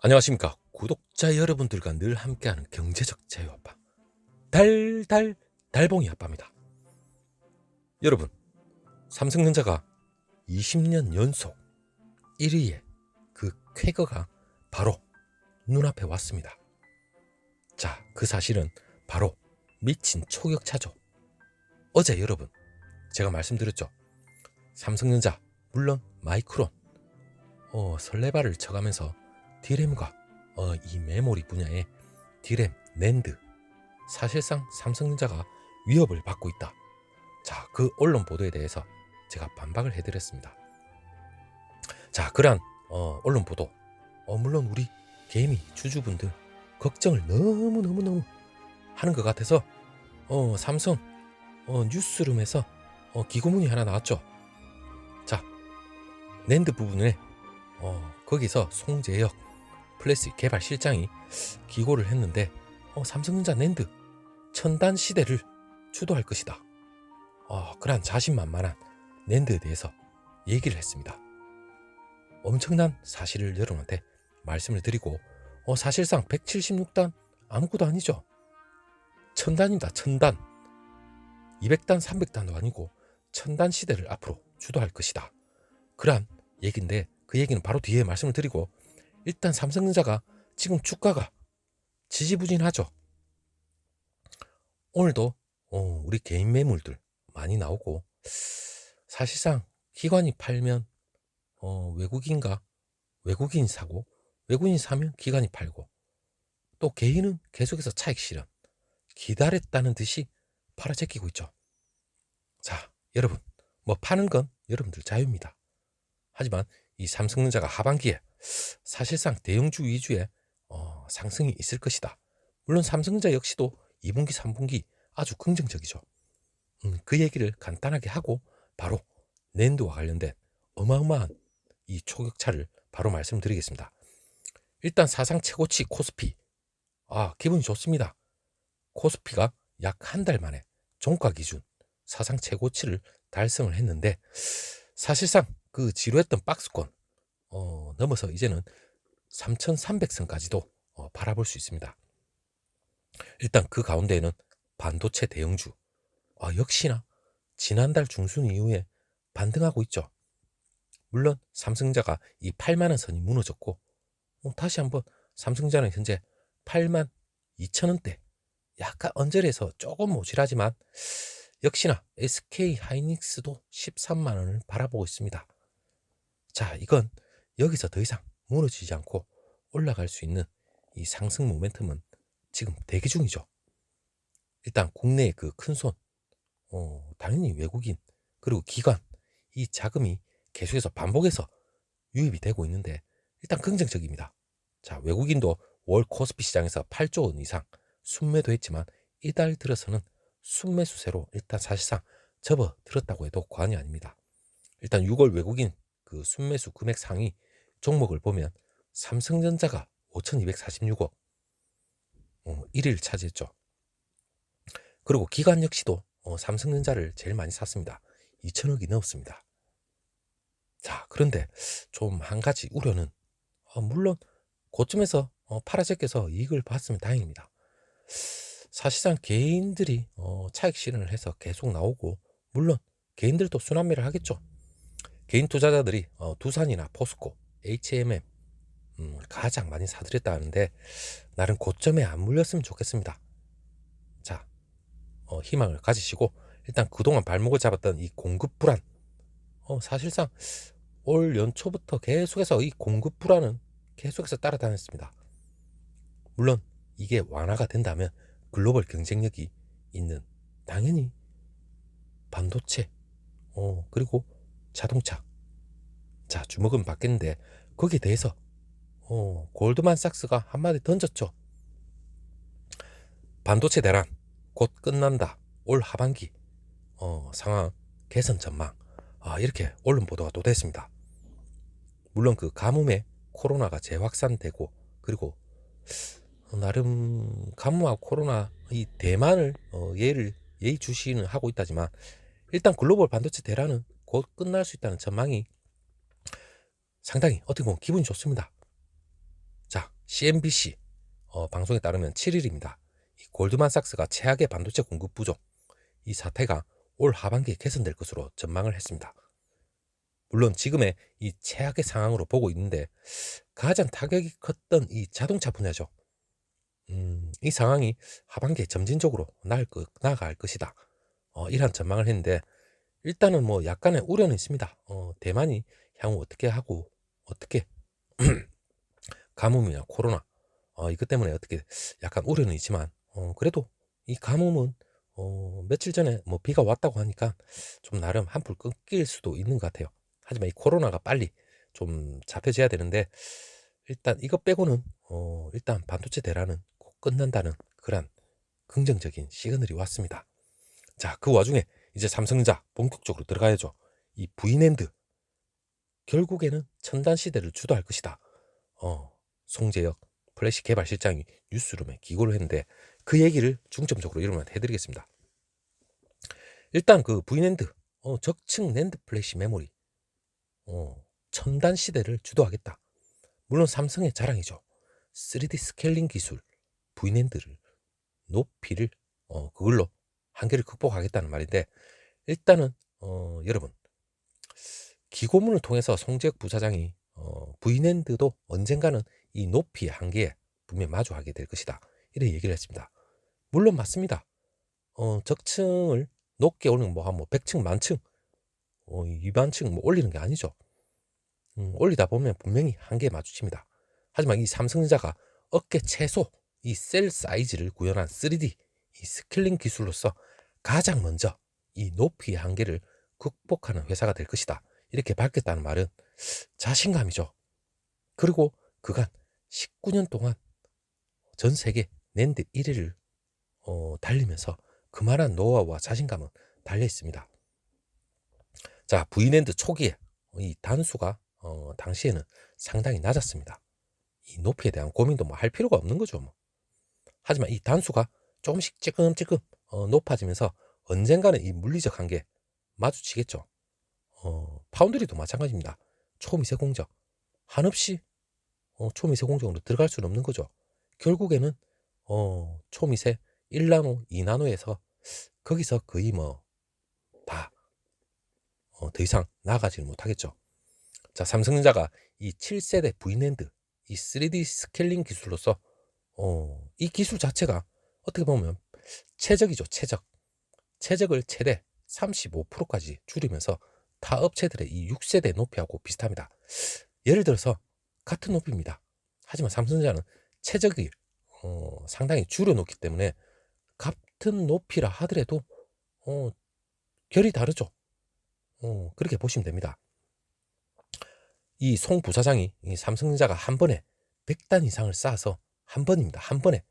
안녕하십니까. 구독자 여러분들과 늘 함께하는 경제적 자유 아빠. 달달 달봉이 아빠입니다. 여러분 삼성전자가 20년 연속 1위의 그 쾌거가 바로 눈앞에 왔습니다. 자 그 사실은 바로 미친 초격차죠. 어제 여러분 제가 말씀드렸죠. 삼성전자 물론 마이크론 어, 설레발을 쳐가면서 디램과 어, 이 메모리 분야의 디램, 낸드 사실상 삼성전자가 위협을 받고 있다. 자, 그 언론 보도에 대해서 제가 반박을 해드렸습니다. 자, 그러한 어, 언론 보도, 어, 물론 우리 개미 주주분 들 걱정을 너무 너무 너무 하는 것 같아서 어, 삼성 어, 뉴스룸에서 어, 기고문이 하나 나왔죠. 자, 낸드 부분에 어, 거기서 송재혁 플래시 개발 실장이 기고를 했는데 어, 삼성전자 낸드 천단 시대를 주도할 것이다. 어, 그러한 자신만만한 낸드에 대해서 얘기를 했습니다. 엄청난 사실을 여러분한테 말씀을 드리고 어, 사실상 176단 아무것도 아니죠. 천단입니다. 천단. 200단, 300단도 아니고 천단 시대를 앞으로 주도할 것이다. 그러한 얘기인데 그 얘기는 바로 뒤에 말씀을 드리고 일단 삼성전자가 지금 주가가 지지부진하죠. 오늘도 어, 우리 개인 매물들 많이 나오고 사실상 기관이 팔면 어, 외국인가 외국인 사고 외국인 사면 기관이 팔고 또 개인은 계속해서 차익 실현 기다렸다는 듯이 팔아 제끼고 있죠. 자, 여러분 뭐 파는 건 여러분들 자유입니다. 하지만 이 삼성전자가 하반기에 사실상 대형주 위주의 어, 상승이 있을 것이다. 물론 삼성전자 역시도 2분기, 3분기 아주 긍정적이죠. 음, 그 얘기를 간단하게 하고 바로 낸드와 관련된 어마어마한 이 초격차를 바로 말씀드리겠습니다. 일단 사상 최고치 코스피. 아, 기분이 좋습니다. 코스피가 약 한 달 만에 종가 기준 사상 최고치를 달성을 했는데 사실상 그 지루했던 박스권 어, 넘어서 이제는 3,300선까지도 어, 바라볼 수 있습니다. 일단 그 가운데에는 반도체 대형주 아, 역시나 지난달 중순 이후에 반등하고 있죠. 물론 삼성자가 이 8만 원 선이 무너졌고 어, 다시 한번 삼성자는 현재 8만 2천 원대 약간 언저리에서 조금 모질하지만 역시나 SK 하이닉스도 13만 원을 바라보고 있습니다. 자, 이건 여기서 더 이상 무너지지 않고 올라갈 수 있는 이 상승 모멘텀은 지금 대기 중이죠. 일단 국내의 그 큰 손, 어, 당연히 외국인, 그리고 기관, 이 자금이 계속해서 반복해서 유입이 되고 있는데 일단 긍정적입니다. 자, 외국인도 월 코스피 시장에서 8조 원 이상 순매도 했지만 이달 들어서는 순매수세로 일단 사실상 접어들었다고 해도 과언이 아닙니다. 일단 6월 외국인 그 순매수 금액 상위 종목을 보면 삼성전자가 5,246억 어, 1위를 차지했죠. 그리고 기관 역시도 어, 삼성전자를 제일 많이 샀습니다. 2천억이 넘었습니다. 자, 그런데 좀 한 가지 우려는 어, 물론 고점에서 어, 팔아제껴서 이익을 봤으면 다행입니다. 사실상 개인들이 어, 차익 실현을 해서 계속 나오고 물론 개인들도 순환매를 하겠죠. 개인 투자자들이 어, 두산이나 포스코, H&M 음, 가장 많이 사들였다 하는데 나름 고점에 안 물렸으면 좋겠습니다. 자, 어, 희망을 가지시고 일단 그동안 발목을 잡았던 이 공급 불안 어, 사실상 올 연초부터 계속해서 이 공급 불안은 계속해서 따라다녔습니다. 물론 이게 완화가 된다면 글로벌 경쟁력이 있는 당연히 반도체 어, 그리고 자동차 자 주목은 받겠는데 거기에 대해서 어, 골드만삭스가 한마디 던졌죠. 반도체 대란 곧 끝난다. 올 하반기 어, 상황 개선 전망 아, 이렇게 언론 보도가 또 됐습니다. 물론 그 가뭄에 코로나가 재확산되고 그리고 나름 가뭄하고 코로나 이 대만을 어, 예를 예의주시는 하고 있다지만 일단 글로벌 반도체 대란은 곧 끝날 수 있다는 전망이 상당히 어떻게 보면 기분이 좋습니다. 자, CNBC 어, 방송에 따르면 7일입니다. 이 골드만삭스가 최악의 반도체 공급 부족 이 사태가 올 하반기에 개선될 것으로 전망을 했습니다. 물론 지금의 이 최악의 상황으로 보고 있는데 가장 타격이 컸던 이 자동차 분야죠. 음, 이 상황이 하반기에 점진적으로 나을 것, 나아갈 것이다. 어, 이런 전망을 했는데 일단은 뭐 약간의 우려는 있습니다. 어, 대만이 향후 어떻게 하고 어떻게 가뭄이나 코로나 어, 이것 때문에 어떻게 약간 우려는 있지만 어, 그래도 이 가뭄은 어, 며칠 전에 뭐 비가 왔다고 하니까 좀 나름 한풀 끊길 수도 있는 것 같아요. 하지만 이 코로나가 빨리 좀 잡혀져야 되는데 일단 이것 빼고는 어, 일단 반도체 대란은 꼭 끝난다는 그런 긍정적인 시그널이 왔습니다. 자, 그 와중에 이제 삼성전자 본격적으로 들어가야죠. 이 V랜드 결국에는 첨단 시대를 주도할 것이다. 어, 송재혁 플래시 개발 실장이 뉴스룸에 기고를 했는데 그 얘기를 중점적으로 이름만 해드리겠습니다. 일단 그 V랜드 어, 적층 랜드 플래시 메모리 어, 첨단 시대를 주도하겠다. 물론 삼성의 자랑이죠. 3D 스케일링 기술 V랜드를 높이를 어, 그걸로 한계를 극복하겠다는 말인데 일단은 어, 여러분 기고문을 통해서 송재혁 부사장이 어, V랜드도 언젠가는 이 높이의 한계에 분명 마주하게 될 것이다. 이런 얘기를 했습니다. 물론 맞습니다. 어, 적층을 높게 오는 뭐한 뭐 100층, 만층, 어, 위반층 뭐 올리는 게 아니죠. 음, 올리다 보면 분명히 한계에 마주칩니다. 하지만 이 삼성전자가 어깨 최소 이 셀 사이즈를 구현한 3D 이 스킬링 기술로서 가장 먼저 이 높이의 한계를 극복하는 회사가 될 것이다. 이렇게 밝혔다는 말은 자신감이죠. 그리고 그간 19년 동안 전 세계 낸드 1위를 어, 달리면서 그만한 노하우와 자신감은 달려 있습니다. 자, V랜드 초기에 이 단수가 어, 당시에는 상당히 낮았습니다. 이 높이에 대한 고민도 뭐 할 필요가 없는 거죠. 뭐. 하지만 이 단수가 조금씩 찌끔찌끔 어, 높아지면서 언젠가는 이 물리적 한계 마주치겠죠. 어, 파운드리도 마찬가지입니다. 초미세 공정 한없이 어, 초미세 공정으로 들어갈 수는 없는 거죠. 결국에는 어, 초미세 1나노, 2나노에서 거기서 거의 뭐다 어, 더 이상 나가지를 못하겠죠. 자, 삼성전자가 이 7세대 V랜드 이 3D 스케일링 기술로서 어, 이 기술 자체가 어떻게 보면 최적이죠, 최적. 최적을 최대 35%까지 줄이면서 타 업체들의 이 6세대 높이하고 비슷합니다. 예를 들어서 같은 높이입니다. 하지만 삼성전자는 최적이 어, 상당히 줄여놓기 때문에 같은 높이라 하더라도 어, 결이 다르죠. 어, 그렇게 보시면 됩니다. 이 송 부사장이 이 삼성전자가 한 번에 100단 이상을 쌓아서 한 번입니다. 한 번에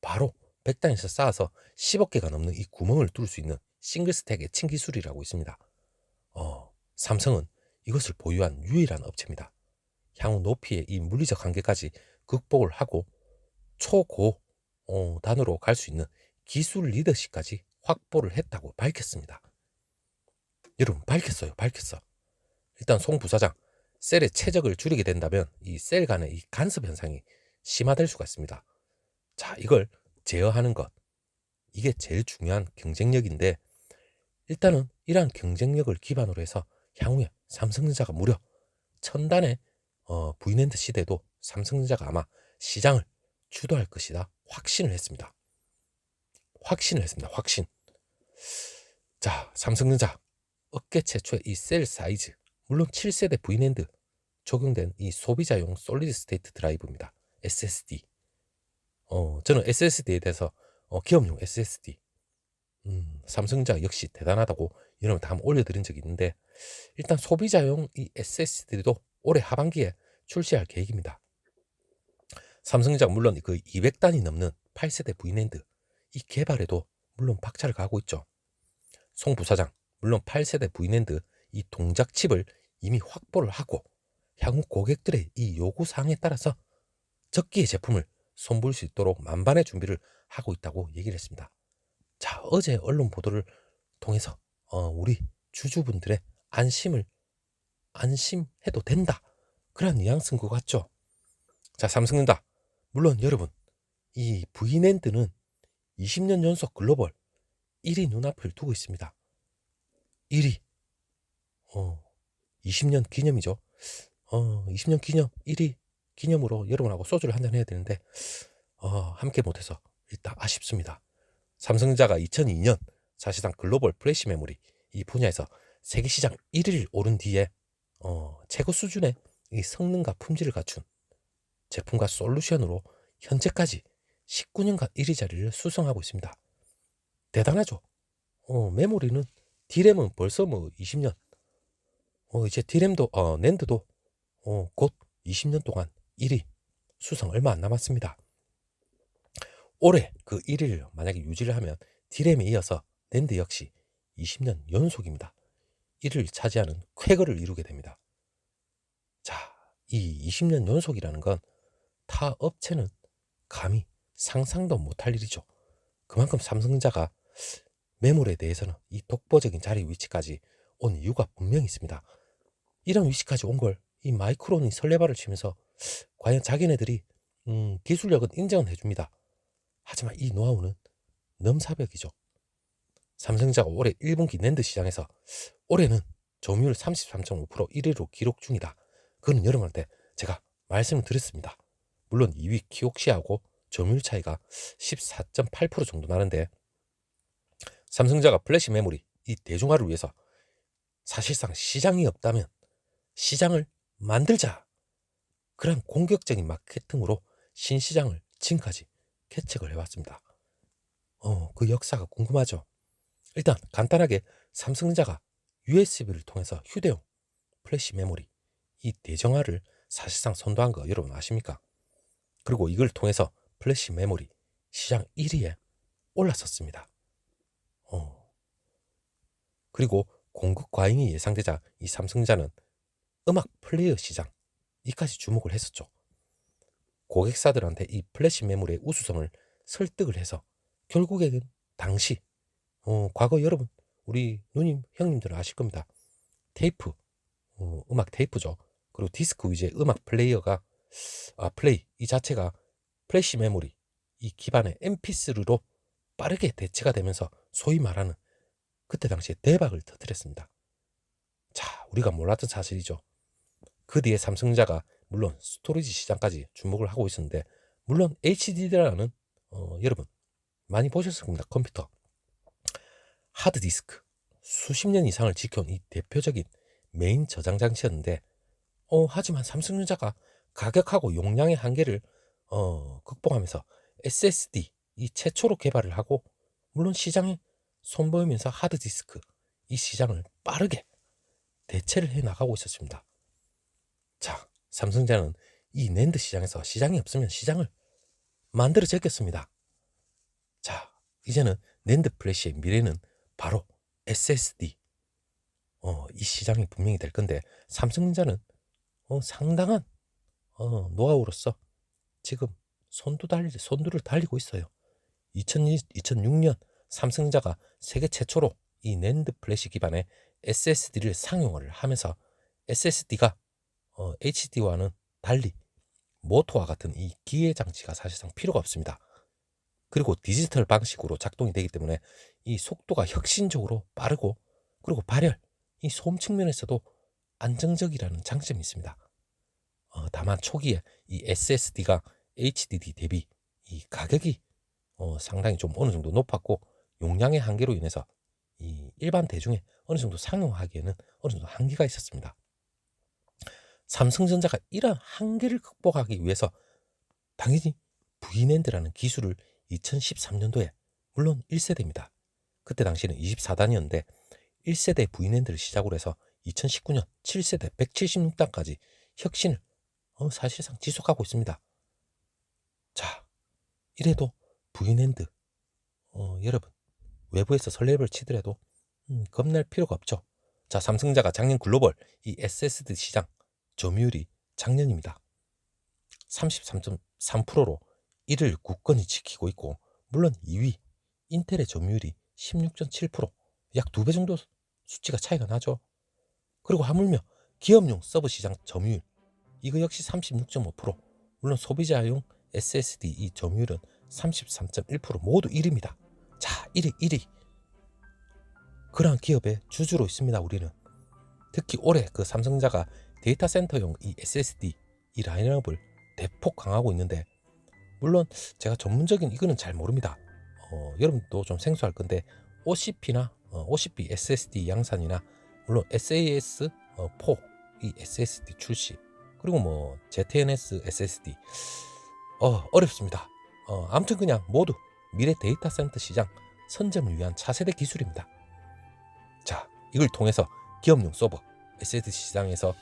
바로 100단에서 쌓아서 10억 개가 넘는 이 구멍을 뚫을 수 있는 싱글 스택의 층기술이라고 있습니다. 어, 삼성은 이것을 보유한 유일한 업체입니다. 향후 높이의 이 물리적 한계까지 극복을 하고 초고 어, 단으로 갈 수 있는 기술 리더십까지 확보를 했다고 밝혔습니다. 여러분 밝혔어요. 밝혔어. 일단 송 부사장 셀의 최적을 줄이게 된다면 이 셀 간의 이 간섭 현상이 심화될 수가 있습니다. 자, 이걸 제어하는 것. 이게 제일 중요한 경쟁력인데 일단은 이러한 경쟁력을 기반으로 해서 향후에 삼성전자가 무려 천단의 어, V랜드 시대도 삼성전자가 아마 시장을 주도할 것이다 확신을 했습니다. 확신을 했습니다. 확신. 자, 삼성전자 어깨 최초의 이 셀 사이즈 물론 7세대 V랜드 적용된 이 소비자용 솔리드 스테이트 드라이브입니다. SSD. 어, 저는 SSD에 대해서 어, 기업용 SSD 음, 삼성전자 역시 대단하다고 이런 다 한번 올려드린 적이 있는데 일단 소비자용 이 SSD도 올해 하반기에 출시할 계획입니다. 삼성전자가 물론 그 200단이 넘는 8세대 V랜드 이 개발에도 물론 박차를 가고 있죠. 송 부사장 물론 8세대 V랜드 이 동작 칩을 이미 확보를 하고 향후 고객들의 이 요구 사항에 따라서 적기의 제품을 손볼 수 있도록 만반의 준비를 하고 있다고 얘기를 했습니다. 자, 어제 언론 보도를 통해서 어, 우리 주주분들의 안심을 안심해도 된다. 그런 뉘앙스인 것 같죠. 자, 삼성전자 물론 여러분 이 V랜드는 20년 연속 글로벌 1위 눈앞을 두고 있습니다. 1위 어 20년 기념이죠. 어 20년 기념 1위 기념으로 여러분하고 소주를 한잔 해야 되는데 어, 함께 못해서 일단 아쉽습니다. 삼성자가 2002년 사실상 글로벌 플래시 메모리 이 분야에서 세계 시장 1위를 오른 뒤에 어, 최고 수준의 이 성능과 품질을 갖춘 제품과 솔루션으로 현재까지 19년간 1위 자리를 수성하고 있습니다. 대단하죠? 어, 메모리는 디램은 벌써 뭐 20년, 어, 이제 디램도 어, 낸드도 어, 곧 20년 동안 1위 수성 얼마 안 남았습니다. 올해 그 1위를 만약에 유지를 하면 디램에 이어서 낸드 역시 20년 연속입니다. 1위를 차지하는 쾌거를 이루게 됩니다. 자, 이 20년 연속이라는 건 타 업체는 감히 상상도 못할 일이죠. 그만큼 삼성자가 매물에 대해서는 이 독보적인 자리 위치까지 온 이유가 분명히 있습니다. 이런 위치까지 온 걸 이 마이크론이 설레발을 치면서 과연 자기네들이 음, 기술력은 인정은 해줍니다. 하지만 이 노하우는 넘사벽이죠. 삼성자가 올해 1분기 낸드 시장에서 올해는 점유율 33.5% 1위로 기록 중이다. 그거는 여러분한테 제가 말씀을 드렸습니다. 물론 2위 키옥시하고 점유율 차이가 14.8% 정도 나는데 삼성자가 플래시 메모리 이 대중화를 위해서 사실상 시장이 없다면 시장을 만들자 그런 공격적인 마케팅으로 신시장을 지금까지 개척을 해왔습니다. 어, 그 역사가 궁금하죠? 일단 간단하게 삼성자가 USB를 통해서 휴대용 플래시 메모리 이 대정화를 사실상 선도한 거 여러분 아십니까? 그리고 이걸 통해서 플래시 메모리 시장 1위에 올랐었습니다. 어. 그리고 공급 과잉이 예상되자 이 삼성자는 음악 플레이어 시장 이까지 주목을 했었죠. 고객사들한테 이 플래시 메모리의 우수성을 설득을 해서 결국에는 당시 어, 과거 여러분 우리 누님 형님들은 아실 겁니다. 테이프 어, 음악 테이프죠. 그리고 디스크 위주의 음악 플레이어가 아 플레이 이 자체가 플래시 메모리 이 기반의 MP3로 빠르게 대체가 되면서 소위 말하는 그때 당시에 대박을 터뜨렸습니다. 자, 우리가 몰랐던 사실이죠. 그 뒤에 삼성자가 물론 스토리지 시장까지 주목을 하고 있었는데 물론 HDD라는 어, 여러분 많이 보셨을 겁니다. 컴퓨터 하드 디스크 수십 년 이상을 지켜온 이 대표적인 메인 저장 장치였는데 어, 하지만 삼성전자가 가격하고 용량의 한계를 어, 극복하면서 SSD 이 최초로 개발을 하고 물론 시장에 선보이면서 하드 디스크 이 시장을 빠르게 대체를 해 나가고 있었습니다. 자, 삼성자는 이 낸드 시장에서 시장이 없으면 시장을 만들어 제꼈습니다. 자, 이제는 낸드 플래시의 미래는 바로 SSD. 어, 이 시장이 분명히 될 건데 삼성전자는 어, 상당한 어, 노하우로서 지금 손도 달리, 손두를 달리고 있어요. 2002, 2006년 삼성자가 세계 최초로 이 낸드 플래시 기반의 SSD를 상용을 하면서 SSD가 어, HD와는 달리 모터와 같은 이 기계 장치가 사실상 필요가 없습니다. 그리고 디지털 방식으로 작동이 되기 때문에 이 속도가 혁신적으로 빠르고 그리고 발열, 이 소음 측면에서도 안정적이라는 장점이 있습니다. 어, 다만 초기에 이 SSD가 HDD 대비 이 가격이 어, 상당히 좀 어느 정도 높았고 용량의 한계로 인해서 이 일반 대중에 어느 정도 상용하기에는 어느 정도 한계가 있었습니다. 삼성전자가 이러한 한계를 극복하기 위해서 당연히 V낸드라는 기술을 2013년도에 물론 1세대입니다. 그때 당시는 24단이었는데 1세대 V낸드를 시작으로 해서 2019년 7세대 176단까지 혁신을 어, 사실상 지속하고 있습니다. 자, 이래도 V낸드 어, 여러분 외부에서 설레를 치더라도 음, 겁낼 필요가 없죠. 자, 삼성자가 작년 글로벌 이 SSD 시장 점유율이 작년입니다. 33.3%로 1을 굳건히 지키고 있고 물론 2위 인텔의 점유율이 16.7%약 두배 정도 수치가 차이가 나죠. 그리고 하물며 기업용 서버 시장 점유율 이거 역시 36.5% 물론 소비자용 SSD 이 점유율은 33.1% 모두 1위입니다. 자, 1위, 1위. 그러한 기업의 주주로 있습니다. 우리는 특히 올해 그 삼성자가 데이터 센터용 이 SSD 이 라인업을 대폭 강하고 있는데 물론 제가 전문적인 이거는 잘 모릅니다. 어, 여러분도 좀 생소할 건데 OCP나 어, OCP SSD 양산이나 물론 SAS 어, 4이 SSD 출시 그리고 뭐 ZNS SSD 어, 어렵습니다. 어, 아무튼 그냥 모두 미래 데이터 센터 시장 선점을 위한 차세대 기술입니다. 자, 이걸 통해서 기업용 서버 SSD 시장에서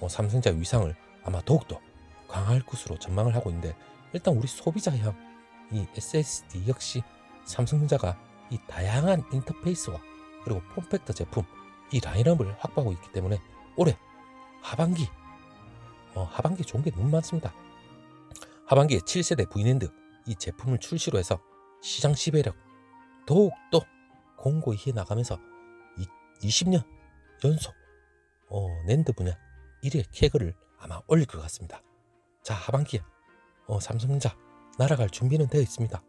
어, 삼성자 위상을 아마 더욱더 강화할 것으로 전망을 하고 있는데 일단 우리 소비자 향 이 SSD 역시 삼성전자가 이 다양한 인터페이스와 그리고 폼팩터 제품 이 라인업을 확보하고 있기 때문에 올해 하반기 어, 하반기 좋은 게 너무 많습니다. 하반기에 7세대 V랜드 이 제품을 출시로 해서 시장 지배력 더욱더 공고히 해 나가면서 20년 연속 어, 랜드 분야 1위 캐그를 아마 올릴 것 같습니다. 자 하반기에 어, 삼성전자 날아갈 준비는 되어 있습니다.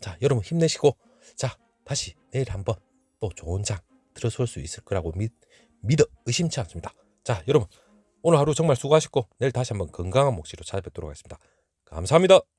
자 여러분 힘내시고 자 다시 내일 한번 또 좋은 장 들어설 수 있을 거라고 믿, 믿어 의심치 않습니다. 자 여러분 오늘 하루 정말 수고하셨고 내일 다시 한번 건강한 목소리로 찾아뵙도록 하겠습니다. 감사합니다.